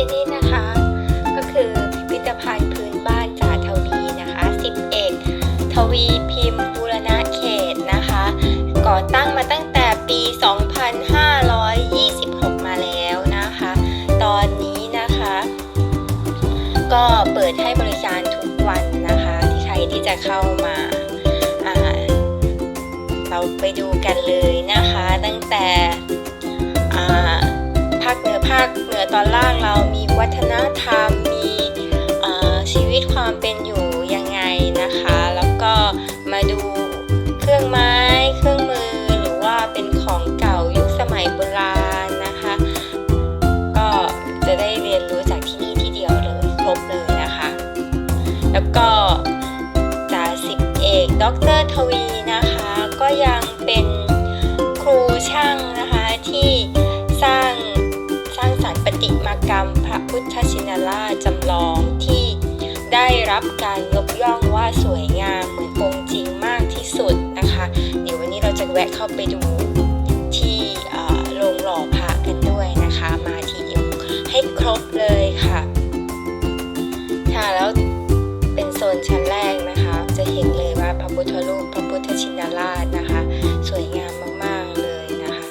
ที่นี่นะคะ ก็คือพิพิธภัณฑ์พื้นบ้านจ่าทวีนะคะ11ทวีพิมพ์บูรณะเขตนะคะ ก่อตั้งมาตั้งแต่ปี 2526 มาแล้วนะคะ ตอนนี้นะคะ ก็เปิดให้บริการทุกวันนะคะ ที่ใครที่จะเข้ามาเราไปดูกันเลยนะคะตั้งแต่ อตอนล่างเรามีวัฒนธรรม พุทธชินราชจำลองที่ได้รับการยกย่องว่าสวยงามเหมือนองค์จริงมากที่สุดนะคะ เดี๋ยววันนี้เราจะแวะเข้าไปดูที่โรงหล่อพระกันด้วยนะคะ มาทีเดียวให้ครบเลยค่ะค่ะแล้วเป็นโซนชั้นแรกนะคะ จะเห็นเลยว่าพระพุทธรูปพระพุทธชินราชนะคะ สวยงามมากๆเลยนะคะ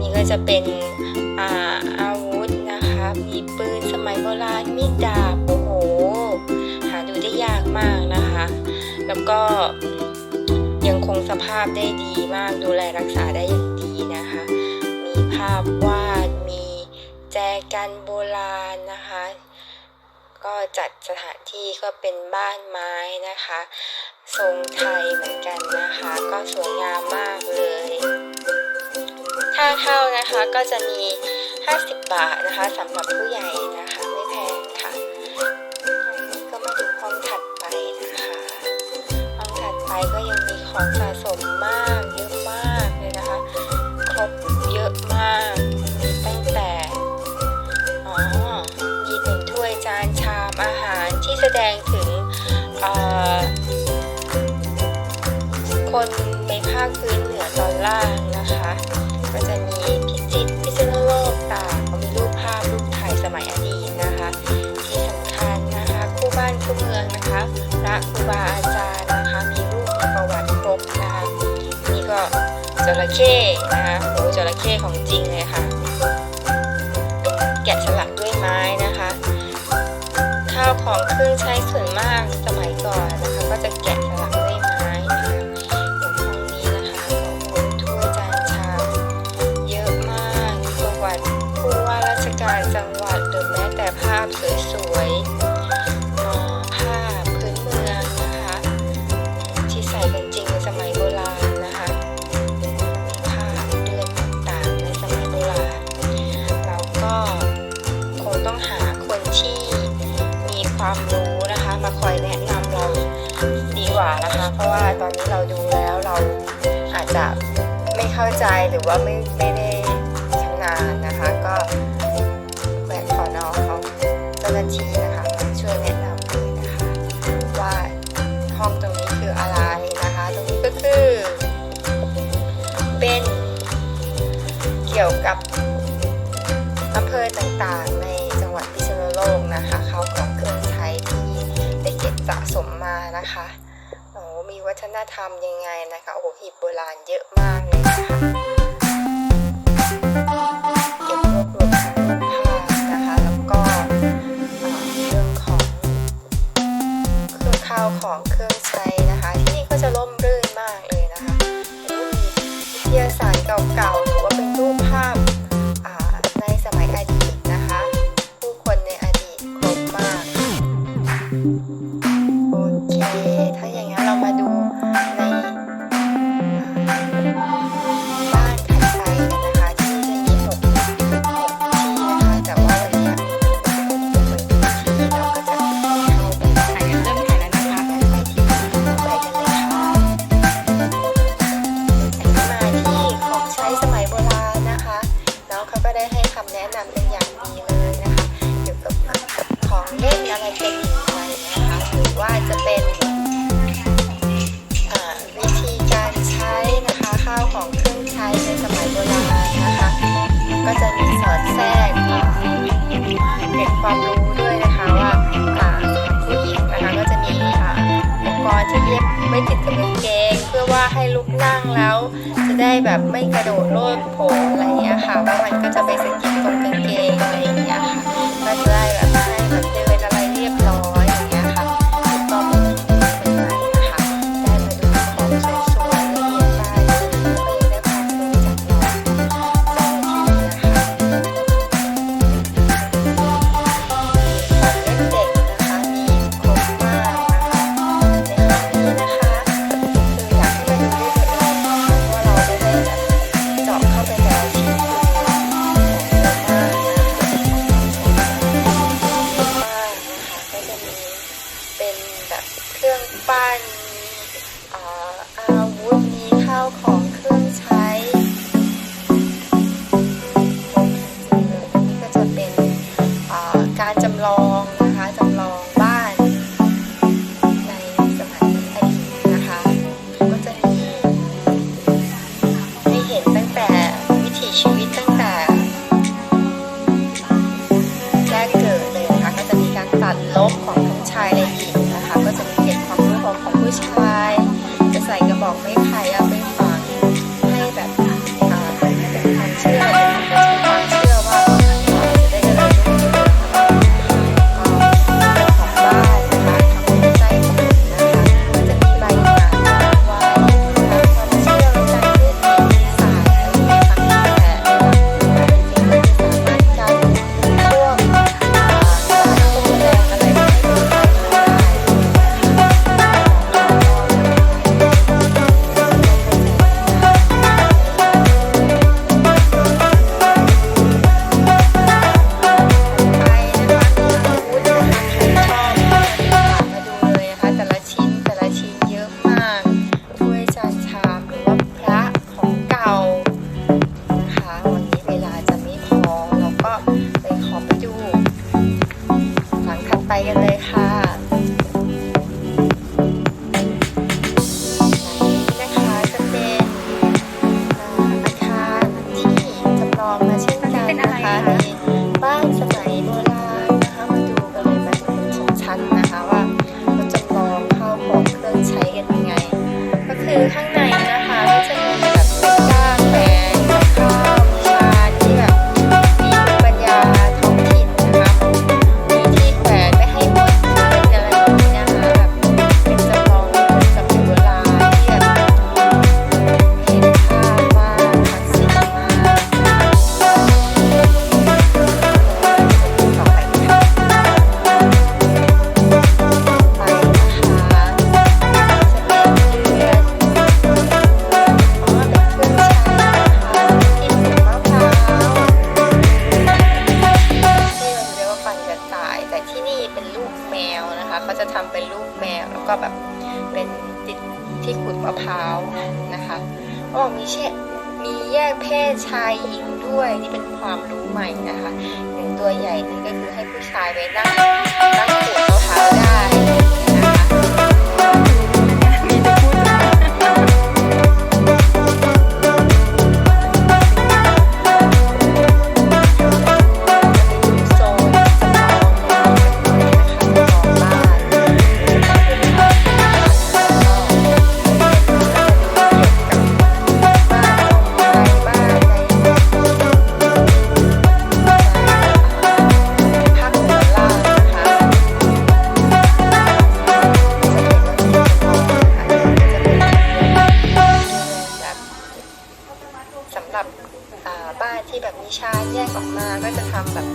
นี่ก็จะเป็น ก็ยังคงสภาพได้ดีมากดูแลรักษาได้อย่างดีนะคะ มีภาพวาด มีแจกันโบราณนะคะ ก็จัดสถานที่ก็เป็นบ้านไม้นะคะ ทรงไทยเหมือนกันนะคะ ก็สวยงามมากเลยค่าเข้านะคะก็จะมี 50 บาทนะคะสำหรับผู้ใหญ่นะ ของสะสมมากเยอะมากเลยนะคะ ครบเยอะมากมีตั้งแต่อ๋อมีถึงถ้วยจานชามอาหารที่แสดงถึงคนในภาคพื้นเหนือตอนล่างนะคะ ก็จะมีพิจิตรพิษณุโลกตากก็มีรูปภาพรูปถ่ายสมัยอดีตนะคะ ที่สำคัญนะคะ คู่บ้านคู่เมืองนะคะพระครูบาอาจารย์ จระเข้นะคะโอ้จระเข้ของจริงเลยค่ะ เป็นแกะสลักด้วยไม้นะคะ ข้าวของเครื่องใช้ส่วนมากสมัยก่อนนะคะ ก็จะแกะสลักด้วยไม้นะคะอย่างห้องนี้นะคะก็โอ้โหถ้วยจานชามเยอะมากมีประวัติผู้ว่าราชการจังหวัดหรือแม้แต่ภาพสวยๆ หรือว่าไม่ไม่ได้ชำนาญนะคะ ก็แวะขอน้องเขาเจ้าหน้าที่นะคะมาช่วยแนะนำเลยนะคะว่าห้องตรงนี้คืออะไรนะคะ ตรงนี้ก็คือ เป็นเกี่ยวกับอำเภอต่างๆในจังหวัดพิษณุโลกนะคะเขาวของเครื่องใช้ที่ได้เก็บสะสมมานะคะโอ้มีวัฒนธรรมยังไงนะคะ โอ้โหหีบโบราณเยอะมากเลยนะคะ อเค ก็จะมีสอนแทรกเก็บความรู้ด้วยนะคะว่าผู้หญิงนะคะก็จะมีอุปกรณ์ที่เย็บไม่ติดกับกางเกงเพื่อว่าให้ลุกนั่งแล้ว จะได้แบบไม่กระโดดโลดโผอะไรอย่างเงี้ยค่ะเพรามันก็จะไปสกิ เขาจะทำเป็นรูปแมวแล้วก็แบบเป็นติดที่ขุดมะพร้าวนะคะเขาบอกมีเช่มีแยกเพศชายหญิงด้วยนี่เป็นความรู้ใหม่นะคะอย่างตัวใหญ่นี่ก็คือให้ผู้ชายไปนั่งนั่งขุดมะพร้าวได้ ก็จะทำแบบ